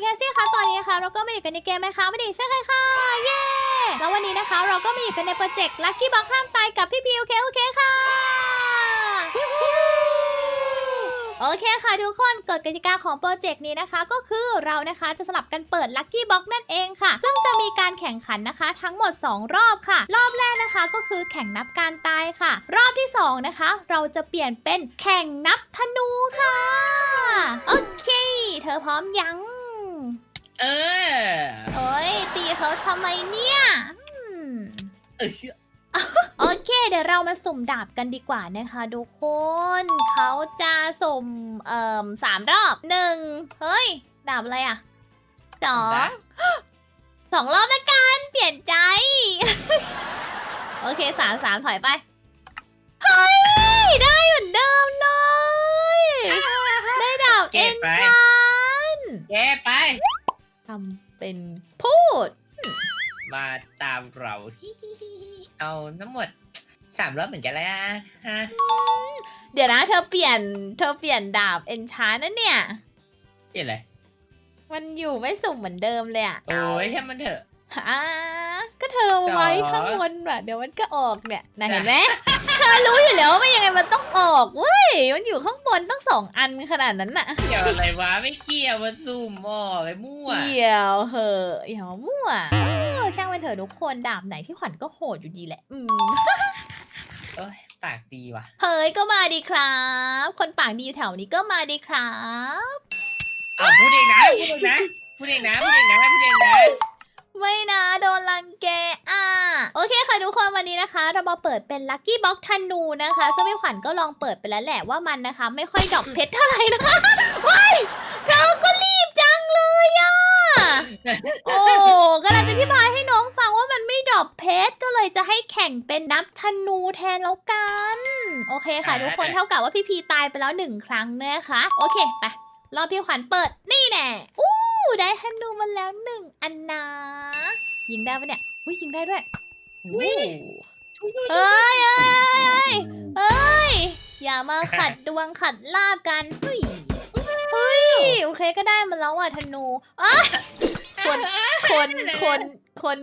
แคสซี่คะตอนนี้นะคะเราก็มาอยู่กันในเกมไหมคะไม่ดีใช่ไหมคะเย้แล้ววันนี้นะคะเราก็มาอยู่กันในโปรเจกต์ Lucky Box ห้ามตายกับพี่พีโอเคโอเคค่ะ โอเคค่ะทุกคนกฎกติกาของโปรเจกต์นี้นะคะ ก็คือเรานะคะจะสลับกันเปิด Lucky Box นั่นเองค่ะ ซึ่งจะมีการแข่งขันนะคะ ทั้งหมด 2 รอบค่ะ รอบแรกนะคะก็คือแข่งนับการตายค่ะ รอบที่ 2 นะคะ เราจะเปลี่ยนเป็นแข่งนับธนูค่ะ โอเค เธอพร้อมยัง เออโอ้ยตีเขาทำไมเนี่ยอืมเออโอเค เดี๋ยวเรามาสุ่มดาบกันดีกว่านะคะทุกคนเขาจะสุ่มเอ่อสามรอบหนึ่งเฮ้ย ดาบอะไรอะสองสองรอบนะกันเปลี่ยนใจ โอเคสามสามถอยไป เฮ้ย ได้เหมือนเดิมเลย ได้ดาบเอ็นชันแกไป ทำเป็นพูด มาตามเรา เอาทั้งหมดสามรอบเหมือนกันแล้วนะฮะเดี๋ยวนะเธอเปลี่ยน เธอเปลี่ยนดาบเอนชานั่นเนี่ย เปลี่ยนอะไร มันอยู่ไม่สุ่มเหมือนเดิมเลยอะโอ้ยให้มันเถอะอ่าก็เธอไว้จ๋อข้างบนว่ะเดี๋ยวมันก็ออกเนี่ยนะเห็นไหมเธอรู้อยู่แล้วว่ามันยังไงมันต้อง ออกเว้ย มันอยู่ข้างบนตั้งสองอันขนาดนั้นน่ะ เกี่ยวอะไรวะไม่เกี่ยวมันซูมออกไอ้มั่ว เกี่ยวเหอะอย่ามามั่วเออช่างมันเถอะทุกคนดาบไหนพี่ขวัญก็โหดอยู่ดีแหละ อืมโอ้ยปากดีว่ะ เฮ้ยก็มาดีครับ คนปากดีอยู่แถวนี้ก็มาดีครับ เอาพูดเองนะพูดเองนะพูดเองนะพูดเองนะพูดเองนะ ไม่นะโดนรังแกอะโอเคค่ะทุกคนวันนี้นะคะ เรามาเปิดเป็นลัคกี้บ็อกธนูนะคะซึ่งพี่ขวัญก็ลองเปิดไปแล้วแหละว่ามันนะคะ ไม่ค่อยดรอปเพชรเท่าไหร่นะคะว้ายเธอก็รีบจังเลยอะโอ้กำลังจะอธิบายให้น้องฟังว่ามันไม่ดรอปเพชรก็เลยจะให้แข่งเป็นนับธนูแทนแล้วกัน โอเคค่ะ ทุกคนเท่ากับว่าพี่พีตายไปแล้วหนึ่งครั้งนะคะ โอเคไป รอบพี่ขวัญเปิดนี่แน่อู้ได้ธนูมาแล้วหนึ่งอันนะยิงได้ปะเนี่ยอุ้ยยิงได้ด้วยอุ๊ยเอ้ยเอ้ยเอ้ยเอ้ยอย่ามาขัดดวงขัดลาบกันเฮ้ยเฮ้ยโอเคก็ได้มาแล้วอะธนูอะคนคนคนคน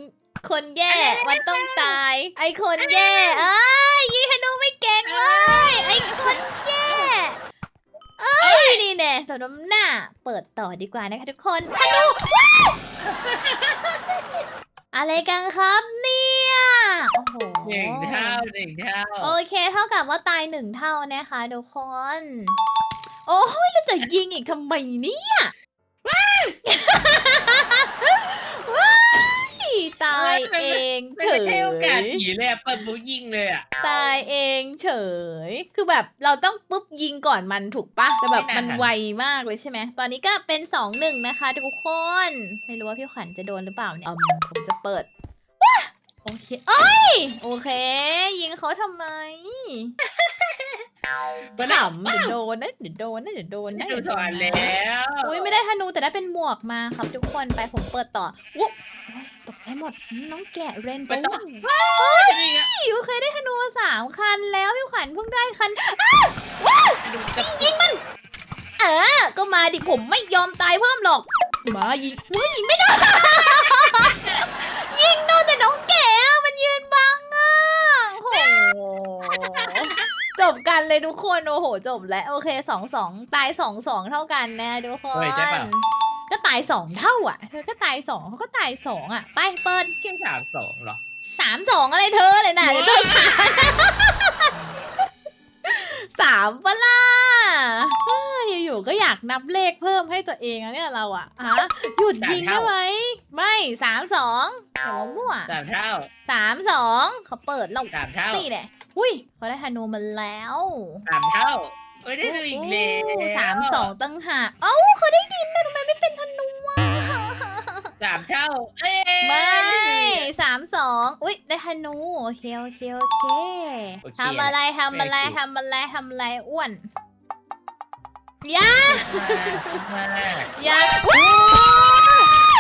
คนแย่มันต้องตาย ไอคนแย่เอ้ยยิงธนูไม่เก่งเลยไอคนแย่ เอ้ยนี่แน่สมน้ำหน้า เปิดต่อดีกว่านะคะทุกคนธนูว้าวอะไรกันครับเนี่ยโอ้โห หนึ่งเท่าหนึ่งเท่าโอเคเท่ากับว่าตายหนึ่งเท่านะคะทุกคน โอ้ยแล้วจะยิงอีกทำไมเนี่ยว้าย ตายเองเฉไม่ใช่โอกาสยผีเลยอะเปิดบูยิงเลยอะตายเองเฉย คือแบบเราต้องปุ๊บยิงก่อนมันถูกปะแต่แบบมันไวมากเลยใช่ไหม ตอนนี้ก็เป็นสองหนึ่งนะคะทุกคน ไม่รู้ว่าพี่ขวัญจะโดนหรือเปล่าเนี่ยอืมผมจะเปิดว้า โอเค เอ้ย โอเค ยิงเขาทำไมมันขำเดี๋ยวโดนนะเดี๋ยวโดนนะเดี๋ยวโดนนะดูเดี๋ยวถโดอนนแล้นะวอุ้ยไม่ได้ธนูแต่ได้เป็นหมวกมาครับทุกคนไปผมเปิดต่อวุ๊บโอ๊ยตกใจหมดอืมน้องแกะเรนโบไม่ต้องว์โอเคได้ธนูมาสามคันแล้วพี่ขวัญเพิ่งได้คันอ้าวว้าวดูกับยิงมัน เออ ก็มาดิผมไม่ยอมตายเพิ่มหรอก มายิงเฮ้ยยิงไม่โดน ยิงโดนแต่น้องแก่อะมันยืนบังอะโอ้โห จบกัน เลยทุกคน โอ้โห จบแล้ว โอเคสองสองตายสองสองเท่ากันนะทุกคนเฮ้ยใช่ป่ะก็ตายสองเท่าอะ เธอก็ตายสองเขาก็ตายสองอะ ไปเปิดเชี่ยงสามสองเหรอ สามสองอะไรเธอเลยนะเดี๋ยวเธอสามสามปะล่ะเฮ้ย อยู่ๆก็อยากนับเลขเพิ่มให้ตัวเองอะเนี่ยเราอะฮะหยุดยิงได้ไหมไม่สามสองเดี๋ยวมั่วสามเท่าสามสองเขาเปิดเราสามเท่านี่แหละอุ้ยเขาได้ธนูมาแล้วสามเท่าไม่ได้ดูอีกแล้วโสามสองตั้งหากเอ้าเขาได้ดินนะทำไมไม่เป็นธนูอะสามเท่าเอ้ยไม่สามสองอุ้ยได้ธนูโอเคโอเคโอเคโอเคทำอะไรทำอะไรโอเคทำอะไรทำอะไรอ้วนอ ยามากมากอยาว้าว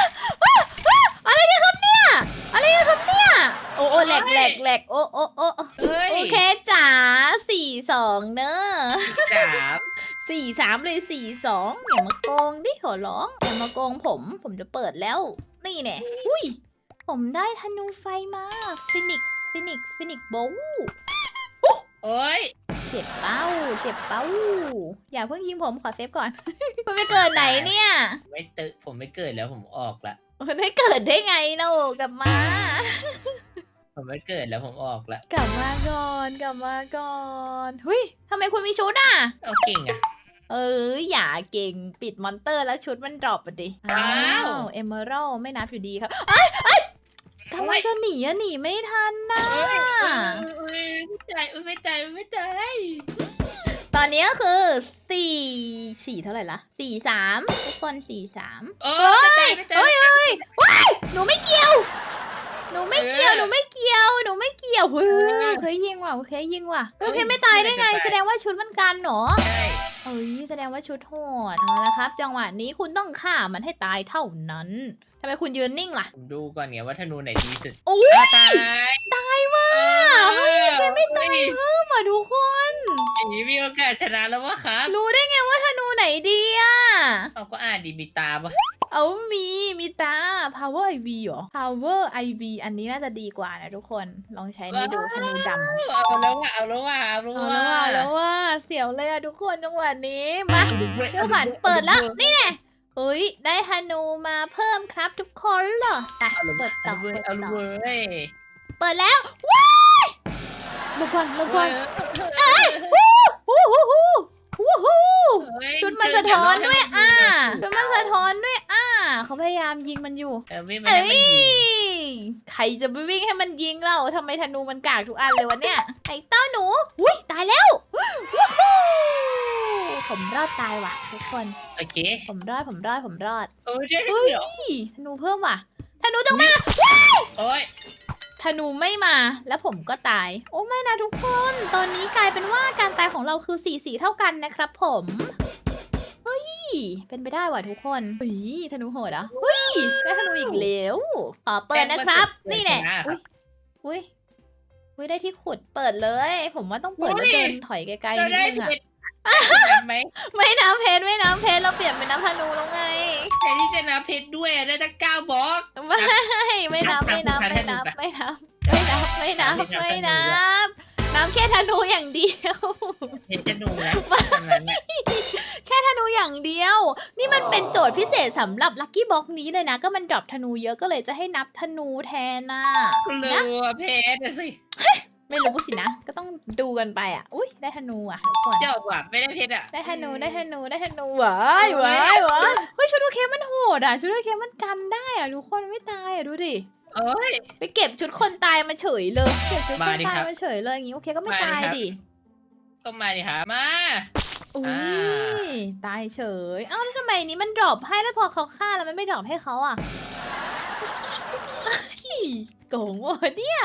อะไรกันครับเนี่ย อะไรกันครับเนี่ย โอ้โอ้แหลกแหลกแหลกโอ้โอ้โอ้เฮ้ยโอเคจ๋าสี่สองเนอะสามสี่สี่สามเลยสี่สองอย่ามาโกงดิขอร้องอย่ามาโกงผม ผมจะเปิดแล้ว นี่แน่อุ้ย ผมได้ธนูไฟมาฟินิกฟินิกฟินิกโบโอ้ยเจ็บเป้า เจ็บเป้า อย่าเพิ่งยิงผมขอเซฟก่อน มันไม่เกิดไหนเนี่ยไม่ตึผมไม่เกิดแล้วผมออกละ มันไม่เกิดได้ไงเนาะกลับมา ผมไม่เกิดแล้วผมออกละ กลับมาก่อนกลับมาก่อนเฮ้ยทำไมคุณมีชุดอะ เอาเก่งอะเอออย่าเก่งปิดมอนเตอร์แล้วชุดมันดรอปอะดิอ้าวเอเมอรัลไม่นับอยู่ดีครับเอ้ยเอ้ย กำลังจะหนีอะหนีไม่ทันนะเอ้ยเอ้ยไม่ตายเอ้ยไม่ตายไม่ตายตอนนี้ก็คือสี่สี่เท่าไหร่ละสี่สามทุกคนสี่สามโอ้ยไม่ตายไม่ตายเฮ้ยเฮ้ยว้ายหนูไม่เกี่ยว หนูไม่เกี่ยวเออหนูไม่เกี่ยวหนูไม่เกี่ยวเฮ้ยเออเคยยิงว่ะเคยยิงว่ะเฮ้โอยเคไม่ตายได้ไงไม่ตายแสดงว่าชุดมันกันเหรอใช่เอ้ยแสดงว่าชุดโหดเอาละครับ จังหวะนี้คุณต้องฆ่ามันให้ตายเท่านั้นทำไมคุณยืนนิ่งล่ะผมดูก่อนไงว่าธนูไหนดีสุดโอ้ยอะตายตายว่ะเฮ้ยแค่ไม่ตายเพิ่มอะทุกคน อย่างนี้มีโอกาสชนะแล้ววะครับรู้ได้ไงว่าธนูไหนดีอะเอาก็อ่านดีมีตาปะเอามีมีตา power IV เหรอ power IV อันนี้น่าจะดีกว่านะทุกคนลองใช้นี่ดูธนูดำเอาแล้วว่าเอาแล้วว่าเอาแล้วเอาว่าแล้วว่าแล้วว่าเสียวเลยอะทุกคนจังหวะนี้มาเอาดูด้วยเดี๋ยวขวัญเปิดแล้วนี่แน่ เฮ้ยได้ธนูมาเพิ่มครับทุกคนเหรอไปเอาเลยเปิดต่อเอาเลยเปิดเอาต่อเลยเปิดแล้วว้ายลงก่อนลงก่อนฮู้ฮู้ฮู้ฮู้ฮู้ชุดมันสะท้อนด้วยอะชุดมันสะท้อนด้วยอะเขาพยายามยิงมันอยู่เออไม่ไม่เอ้ไม่ยใครจะไปวิ่งให้มันยิงเราทำไมธนูมันกากทุกอันเลยวะเนี่ยไอ้เต้าหนูอุ้ยตายแล้ววู้ฮู้ ผมรอดตายว่ะ ทุกคน โอเคผมรอดผมรอดผมรอดโอ้ยเดี๋ยวเฮ้ยเดี๋ยวธนูเพิ่มว่ะธนูต้องมาโอ้ยธนูไม่มาแล้วผมก็ตาย โอ้ไม่นะทุกคน ตอนนี้กลายเป็นว่าการตายของเราคือสีสีเท่ากันนะครับ ผมเฮ้ยเป็นไปได้ว่ะทุกคนเฮ้ยธนูโหดเหรอะเฮ้ยได้ธนูอีกแล้วขอเปิดนะครับ นี่แหละอุ้ยอุ้ยอุ้ยได้ที่ขุดเปิดเลย ผมว่าต้องเปิดแล้วเดินถอยไกลๆจะนิดได้นึงเพอะ ชรทำไหมไม่น้ำเพชรไม่น้ำเพชรเราเปลี่ยนเป็นน้ำธนูแล้วไงแทนที่จะนับเพชรด้วยได้ตั้งเก้าบล็อก ไม่ไม่นับไม่นับไม่นับไม่นับไม่นับไม่นับไม่นับน้ำแค่ธนูอย่างเดียว เพชรจะดูนะตอนนั้นน่ะแค่ธนูอย่างเดียว นี่มันเป็นโจทย์พิเศษสำหรับลัคกี้บ็อกนี้เลยนะ ก็มันดรอปธนูเยอะก็เลยจะให้นับธนูแทนน่ะ กลัวเพชรน่ะสิ ไม่รู้สินะ ก็ต้องดูกันไปอะ อุ้ยได้ธนูอะทุกคนเจ้าว่ะไม่ได้เพชรอะได้ธนูได้ธนูได้ธนูว้ายว้ายว้ายเฮ้ยชุดโอเคมันโหดอะชุดโอเคมันกันได้อะทุกคนไม่ตายอะดูดิโอ้ย ไปเก็บชุดคนตายมาเฉยเลยเก็บชุดคมานดิตายครับมาเฉยเลยอย่างงี้โอเคก็ไม่มาดิตายครับดิก็มาดิครับมา อุ้อ่ยตายเฉย เอ้าแล้วทำไมนี้มันดรอปให้แล้วพอเขาฆ่าแล้วมันไม่ดรอปให้เขาอะเฮ้ย โกงวะเนี่ย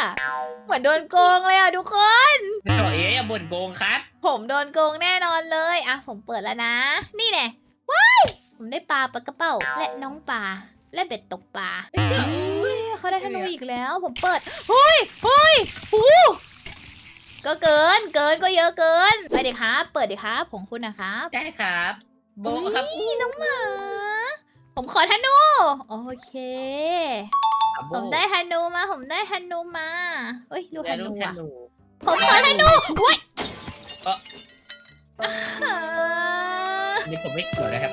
เหมือนโดนโกงเลยอะทุกคนต่อเอ๋อย่าบ่นโกงครับ ผมโดนโกงแน่นอนเลยอะผมเปิดแล้วนะ นี่แน่ว้ายผมได้ปลาปลากระเป๋าและน้องปลาและเบ็ดตกปลาเจ้าเฮ้ยเขาได้ธนูอีกแล้ว ผมเปิดเฮ้ยเฮ้ยหูก็เกินเกินก็เยอะเกิน ไปดิครับเปิดดิครับของคุณนะครับได้ครับ โบะครับอุ๊ยน้องหมา ผมขอธนู โอเคอะโบ ผมได้ธนูมา ผมได้ธนูมาเฮ้ย ลูกธได้ลูนูกธอะนูผมขอธนูอุ้ยเอ้ออ่าอันนี่ผมไม่เกี่ยวนะครับ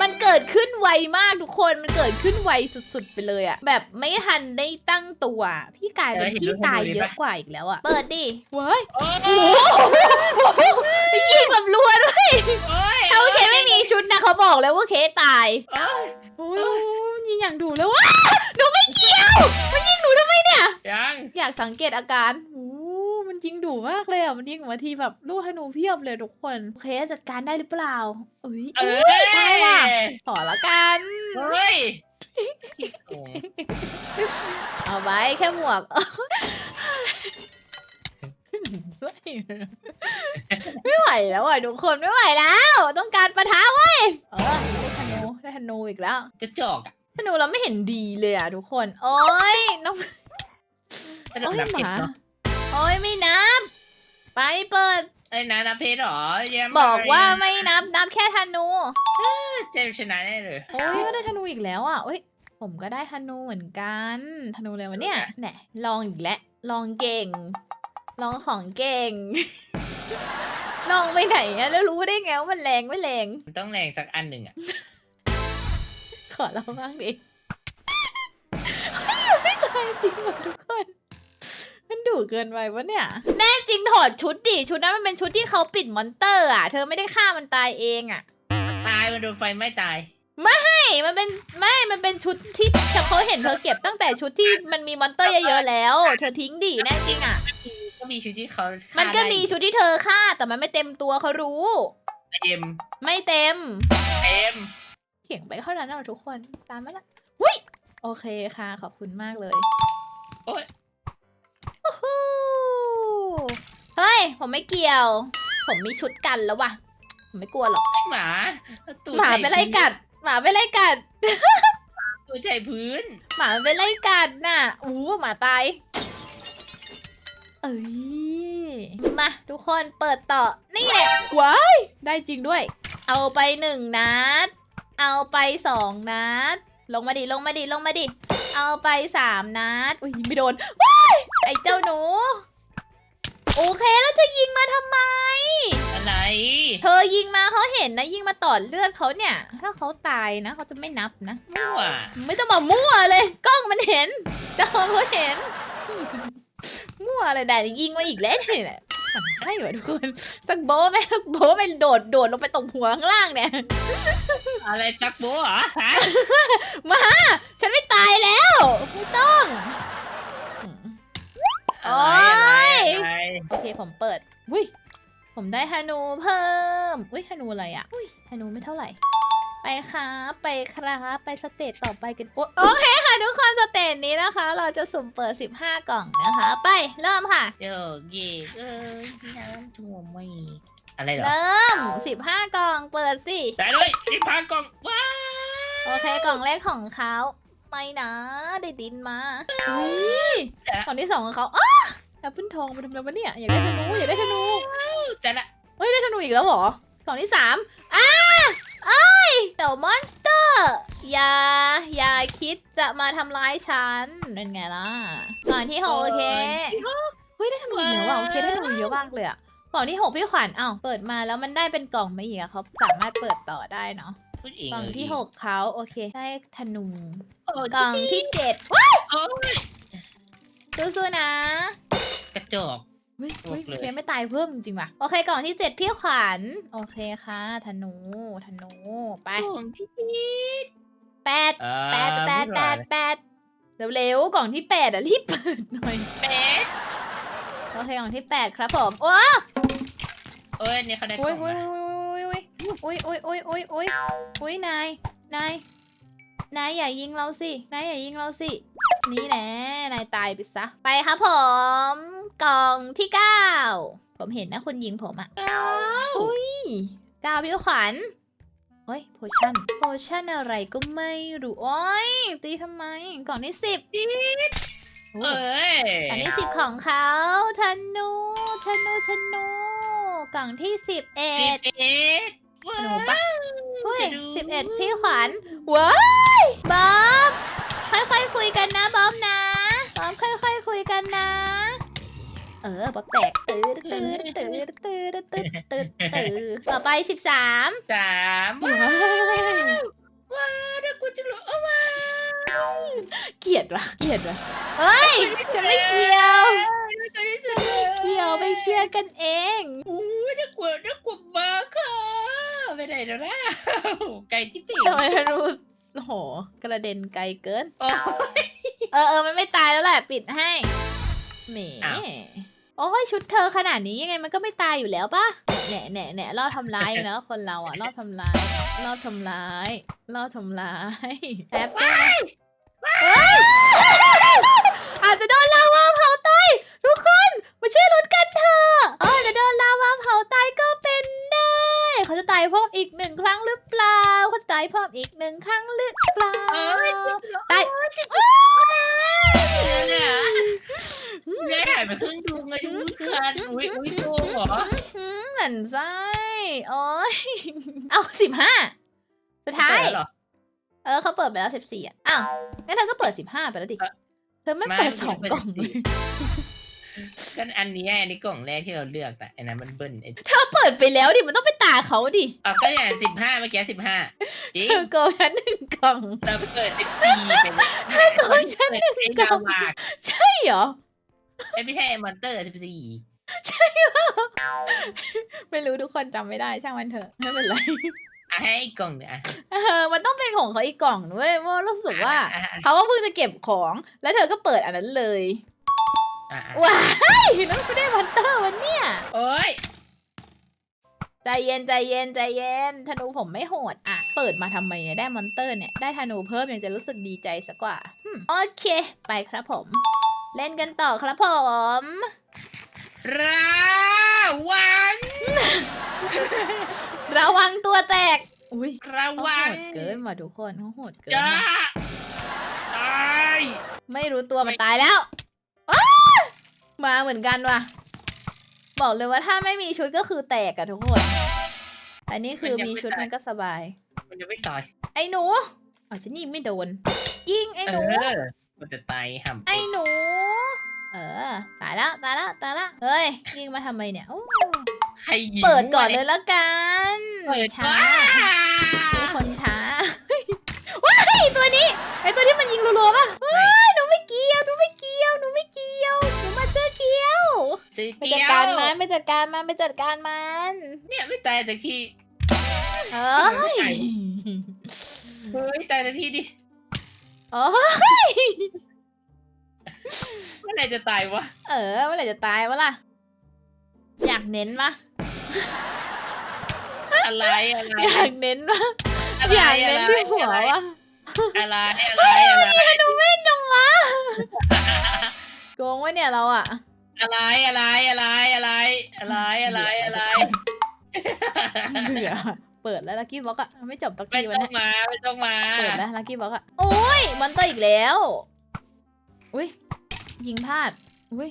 มันเกิดขึ้นไวมากทุกคน มันเกิดขึ้นไวสุดๆไปเลยอะแบบไม่ทันได้ตั้งตัว พี่กลายเป็นเออเห็นพี่รูปตายดูดิเยอะปะกว่าอีกแล้วอะเปิดดิเว้ยโอ้โอ้โหยิงแบบรัวด้วยยถ้าว่าเคไม่มีชุดนะเขาบอกแล้วว่าเคตายโอ้ยโอ้ยยิงอย่างดูแล้วว้าหนูไม่เกี่ยว มันยิงหนูทำไมเนี่ย ยังอยากสังเกตอาการโอ้มันยิงดุมากเลยอะ มันยิงออกมาทีแบบลูกธนูเพียบเลยทุกคน โอเคจัดการได้หรือเปล่าเอ้ยเอเอ้อยตายว่ะขอละกัน เฮ้ยขี้โกงเอาไว้แค่หมวกไม่ไหวแล้วอะทุกคนไม่ไหวแล้ว ต้องการประท้าเว้ยเออได้ธนูได้ธนูอีกแล้วกระจอกอะ ธนูเราไม่เห็นดีเลยอะทุกคน โอ้ยน้องถ้าโดโอ้นยนับหเพชมารเนาะโอ้ยไม่นับ ไปเปิด ไอ้ยนานาเพชรเหรอเยี่ยมบอกว่าเลยไม่นับนับแค่ธนูเจมส์ชนะแน่เลย โอ้ยก็ได้ธนูอีกแล้วอะโอ้ยผมก็ได้ธนูเหมือนกันธนูเลยวะเนี่ยแหนลองอีกแล้วลองเก่ง ลองของเก่ง ลองไปไหนอะแล้วรู้ได้ไงว่ามันแรงไม่แรง มันต้องแรงสักอันหนึ่งอะข อเราบ้างดิเฮ้ยไม่ตายจริงเหรอทุกคน มันดุเกินไปวะเนี่ย แน่จริงถอดชุดดิ ชุดนั้นมันเป็นชุดที่เขาปิดมอนเตอร์อะ เธอไม่ได้ฆ่ามันตายเองอะ ตายมันโดนไฟไหม่ตาย ไม่ มันเป็นไม่ มันเป็นชุดที่เขาเห็นเธอเก็บตั้งแต่ชุดที่มันมีมอนเตอร์เยอะๆแล้ว เธอทิ้งดิแน่จริงอะ ก็มีชุดที่เขามัมันก็มีชุดที่เธอฆ่าแต่มันไม่เต็มตัวเขารู้ เอ็มไม่เต็ม เอ็มเถียงไปเท่านั้นนะทุกคนตามมาละหุ้ยโอเคค่ะ ขอบคุณมากเลยโอ้ยโอ้โหเฮ้ย ผมไม่เกี่ยว ผมมีชุดกันแล้วว่ะ ผมไม่กลัวหรอกไอ้หมาตูดหมาใส่ไปไล่กัด หมาไปไล่กัด ตัวใจพื้น หมามันไปไล่กัดน่ะอู้หมาตายเอ้ย มา ทุกคนเปิดต่อ นี่แหละว้าย ได้จริงด้วย เอาไปหนึ่งนัด เอาไปสองนัด ลงมาดิลงมาดิลงมาดิ เอาไปสามนัด อุ้ยไม่โดนว้ายไอ้เจ้าหนู โอเคแล้วจะยิงมาทำไมอะไรเธอยิงมาเขาเห็นนะ ยิงมาต่อเลือดเขาเนี่ย ถ้าเขาตายนะเขาจะไม่นับนะ มั่ว ไม่ต้องมามั่วเลย กล้องมันเห็นจอเขาเห็น มั่วอะไรได้ยิงมาอีกแล้วเนี่ย มันให้วะทุกคน สักโบะไหมสักโบะไปโดดโดดลงไปตรงหัวข้างล่างเนี่ย อะไรจักโบะเหรอฮะมา ฉันไม่ตายแล้ว ไม่ต้องอืมโอ๊อะไรยอะไรอะไรโอเคผมเปิดอุ้ยผมได้ธนูเพิ่ม อุ้ยธนูอะไรอะอุ้ยธนูไม่เท่าไหร่ ไปครับไปครับไปสเตจต่อไปกันโอ๊ยโอเคค่ะทุกคนสเตจนี้นะคะ เราจะสุ่มเปิด 15 กล่องนะคะ ไปเริ่มค่ะโยกเยกเอ้ยน้ำท่วมไม่อะไรเหรอเริ่ม 15 กล่องเปิดสิได้เลยสิบพันกล่องว้าโอเคกล่องแรกของเขาไม่นะได้ดินมาอุ้ยกล่องที่สองของเขาอ้าแอปเปิลทองไปทำอะไรวะเนี่ยอยากได้ธนูอยากได้ธนูจะละเฮ้ยได้ธนูอีกแล้วเหรอกล่องที่สามอ้าเอ้ ยเต่ามอนสเตอร์ อย่า อย่าคิดจะมาทำร้ายฉันเป็นไงล่ะกล่องที่หกโอเคเฮ้ยได้ธนูอีกแล้วว่ะโอเคได้ธนูเยอะมากเลยอะกล่องที่หกพี่ขวัญอ้าวเปิดมาแล้วมันได้เป็นกล่องมาอีกอะเขาสามารถเปิดต่อได้เนาะพูดเองกล่องที่หกเขาโอเค ได้ธนูโอ้ยกล่องที่เจ็ดโอ้ยสู้ๆนะ กระจอก เฮ้ยเฮ้ยบอกเลยเคไม่ตายเพิ่มจริงๆว่ะ โอเคกล่องที่เจ็ดพี่ขวัญ โอเคค่ะ ธนู ธนู ไปกล่องที่เจ็ดแปดอ่าแปดแปดแปดแปดเร็วๆกล่องที่แปดอะรีบเปิดหน่อยแปดโอเคกล่องที่แปดครับผม โอ้เอ้ยนี่เขาได้กอุ้ล่ยองอุ้ยมาอุ้ยอุ้ยอุ้ยอุ้ยอุ้ยอุ้ยอุ้ยนาย นาย นายอย่ายิงเราสิ นายอย่ายิงเราสิ นี่แหละนายตายไปซะ ไปครับผม กล่องที่เก้าผมเห็นนะคุณยิงผมอะอ้าวอุ้ยเก้าพี่ขวัญเฮ้ยโพชั่นโพชั่นอะไรก็ไม่รู้ โอ้ยตีทำไม กล่องที่สิบจิ๊ดโอ้เอ้ยกล่องที่สิบของเขาธนูธนูธนูกล่องที่สิบเอ็สิดบเอ็ดหนูปะเฮ้ยจะดูสิบเอ็ดพี่ขวัญว้ายบ๊อบ ค่อยๆคุยกันนะบ๊อบนะบ๊อบค่อยๆคุยกันนะ เออบ๊อบแตกตื้อตื้อตื้อตื้อตื้อตื้อตื้อต่อไปสิบสามสามว้าวว้าวแล้วกูจะรู้เอาว้าวเกลียดวะเกลียดวะเฮ้ยฉันไม่เกี่ยวตัวนี้สุดเลยเกี่ยวไปเคลียร์กันเองอู้ยน่ากลัวน่ากลัวมากค่ะไปไหนแล้วนะไก่จิ๊บปีทำไมธนู โอ้โห กระเด็นไกลเกิน โอ้ย เออเออมันไม่ตายแล้วแหละปิดให้แหมอ้าว โอ้ยชุดเธอขนาดนี้ยังไงมันก็ไม่ตายอยู่แล้วปะแหน่แหน่แหน่รอบทำร้ายอยู่แล้วคนเราอะรอบทำร้ายรอบทำร้ายรอบทำร้ายแป๊บได้ไหมเฮ้ย ไส้โอ้ยเอาสิบห้าสุดท้าย เปิดแล้วเหรอ เออเขาเปิดไปแล้วสิบสี่อะอ้าวงั้นเธอก็เปิดสิบห้าไปแล้วดิ เอ่อ เธอไม่ไม่เปิดไม่สองเปิดกล่อง14เลยก็อันนี้อันนี้กล่องแรกที่เราเลือกแต่อันนั้นมันเบิ้ลไอ้เธอเปิดไปแล้วดิ มันต้องไปตาเขาดิ อ๋อก็อย่างสิบห้าเมื่อกี้สิบห้าจริงเธอโกงฉันหนึ่งกล่อง เราเปิดสิบสี่เป็นเธอโกงฉันหนึ่งไอ้กล่ดาองวากใช่เหรอไอ้ไม่ใช่ไอ้มอนเตอร์สิบสี่ ไม่รู้ทุกคนจำไม่ได้ช่างมันเถอะไม่เป็นไร อะให้อีกกล่องหนึ่งอะเออมันต้องเป็นของเขาอีกกล่องด้วยเพราะว่ารู้สึกว่าอะอะเขาก็เพิ่งจะเก็บของ แล้วเธอก็เปิดอันนั้นเลย อะอะว้ายแล้วไม่ได้มอนเตอร์วันเนี่ย โอ้ยใจเย็นใจเย็นใจเย็นธนูผมไม่โหดอะ เปิดมาทำไมเนี่ยได้มอนเตอร์เนี่ย ได้ธนูเพิ่มยังจะรู้สึกดีใจสักกว่าอืมโอเค ไปครับผม เล่นกันต่อครับผม ราวันระวังตัวแตก อุ้ยระเขาวัโหงดเกินว่ะทุกคนเขาโหดเกินจ้าว่ะตายไม่รู้ตัวมันตายแล้วอ้ามาเหมือนกันว่ะ บอกเลยว่าถ้าไม่มีชุดก็คือแตกอะทุกคนอันนี้คือมีชุดมันก็สบาย มันจะไม่ตายไอ้หนูอ๋อฉันยิงไม่โดน ยิงไอ้เอหนู อมันจะตายห่ำไอ้หนู เออ ตายแล้วตายแล้วตายแล้วเฮ้ยยิงมาทำไมเนี่ยโอ้ใครยิงเปิดก่อนเลยละกันเปิดช้าว้าเป็นคนช้าว้ายตัวนี้ไอ้ตัวที่มันยิงรัวๆป่ะว้ายหนูไม่เกี่ยวหนูไม่เกี่ยวหนูไม่เกี่ยวหนูมาเจอเกี่ยวซื้อไปเกีจัดยวการมันไปจัดการมันไปจัดการมันเนี่ยไม่ตายจากที่เอ้ยเฮ้ยตายจากที่ดิโอ้ยเมื่อไหรจะตายวะ เออเมื่อไหร่จะตายวะล่ะ อยากเน้นปะอะไรอะไร อยากเน้นปะอะไรอยากเน้นที่หัวอะไรวะอะไรอะไรอะไรหนูแม่นจังวะโกงวะเนี่ยเราอะอะไรอะไรอะไรอะไรอะไรอะไรอะไรเบื่อเปิดแล้วลักกี้บ็อกอะไม่จบลักไม่กี้วันต้อนี้งมาไม่ต้องมาเปิดแล้วลักกี้บ็อกอะโอ้ยมอนเตอร์อีกแล้ว อุ้ย ยิงพลาดอุ้ย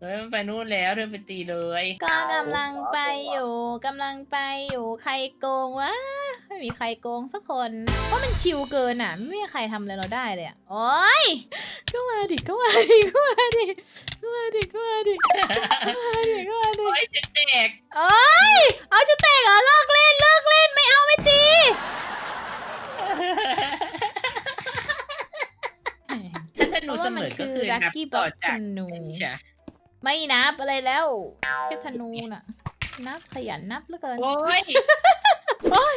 เฮ้ยมันไปนู่นแล้วเธอไปตีเลยก็กำลังไปอยู่กำลังไปอยู่ใครโกงวะไม่มีใครโกงสักคน เพราะมันชิวเกินอะ ไม่มีใครทำอะไรเราได้เลยอะโอ้ยก็มาดิก็มาดิก็มาดิก็มาดิก็มาดิก็มาดิก็มาดิโอ้ยจะแตกโอ้ยเอาชุดแตกเหรอเลิกเล่นเลิกเล่นไม่เอาไม่ตี ถ้าธนู เพราะ เสว่ามมันอก็คือคือลักนับกี้บ็ต่ออกธจากนูใช่ไม่นับอะไรแล้วแค่ธนูน่ะ นับขยันนับเหลือเกิน โอ้ย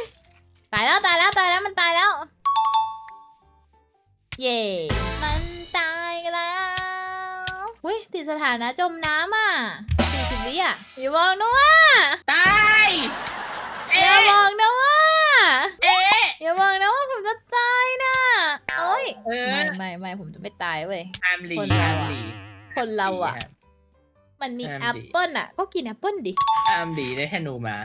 ตายแล้วตายแล้วตายแล้วมันตายแล้ว เย่มันตายแล้วอุ้ยติดสถานะจมน้ำอะสี่สิบวิอะอย่าบอกนะว่าตายอย่าเอ๊ะบอกนะว่าเอ๊ะอย่าบอกนะว่า เออไม่ไม่ไม่ผมจะไม่ตายเว้ยอามลีคนเราอามอะลีคนเราอะมันมีห้ามแอปดิ เปิลอะ ก็กินแอปเปิลดิอามลีได้ธนูมา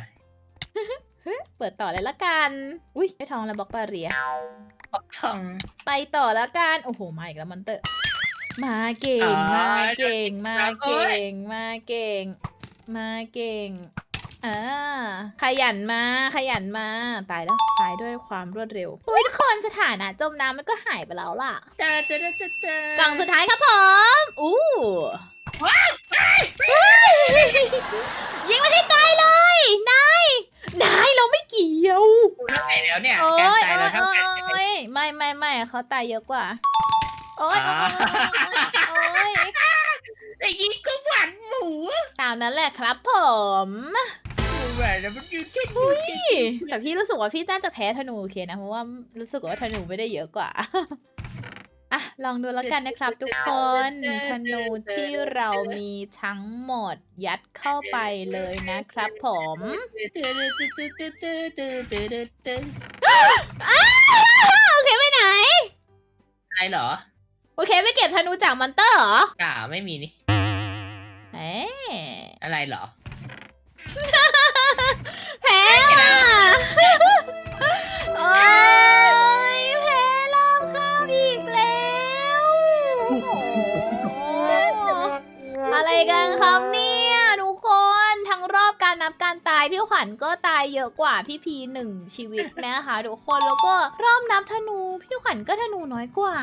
เปิดต่อเลยละกัน อุ้ยได้ทองแล้วบล็อกบาเรีย ปักทอง ไปต่อแล้วกัน โอ้โห มาอีกแล้วมอนเตอร์ มาเก่ง อ๋อมาเก่ง มาแล้วเอ้เก่ยงมาเก่ง มาเก่ง อ่าขยันมาขยันมาตายแล้วตายด้วยความรวดเร็วอุ้ยทุกคนสถานะจมน้ำมันก็หายไปแล้วล่ะเจอเจอเจอเจอเจอกล่องสุดท้ายครับผมอู้ว้าวยิงมาที่ตายเลยนายนายเราไม่เกี่ยวกูเท่าไหร่แล้วเนี่ยโอ้การยตายเราเท่ากันใช่ไหมโอ้ยไม่ไม่ไม่เขาตายเยอะกว่าโอ้ยอ่าโอ้ยโอ้ยไอ้ยี่ก็หวานหมู ตามนั้นแหละครับผม หมูหวานแล้วมันอยู่แค่อยู่แค่พี่แต่พี่รู้สึกว่าพี่น่าจะแพ้ธนูโอเคนะ เพราะว่ารู้สึกว่าธนูไม่ได้เยอะกว่า อะ ลองดูแล้วกันนะครับทุกคน ธนูที่เรามีทั้งหมดยัดเข้าไปเลยนะครับผมโอเคไปไหนอะไรเหรอโอเคไปเก็บธนูจากมอนเตอร์เหรอก่าไม่มีนี่ เอ๊ะอะไรเหรอแพ้อะ โอ๊ยแพ้รอบข้ามอีกแล้วโอ้โหอะไรกันครับเนี่ยทุกคนทั้งรอบการนับการตายพี่ขวัญก็ตายเยอะกว่าพี่พีหนึ่งชีวิตนะคะทุกคนแล้วก็รอบนับธนูพี่ขวัญก็ธนูน้อยกว่า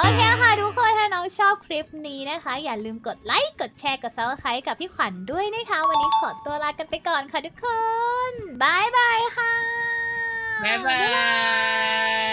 โอเคค่ะทุกคนถ้าน้องชอบคลิปนี้นะคะ อย่าลืมกดไลค์กดแชร์กดซับสไครต์กับพี่ขวัญด้วยนะคะ วันนี้ขอตัวลากันไปก่อนค่ะทุกคนบายบายค่ะ บ๊ายบาย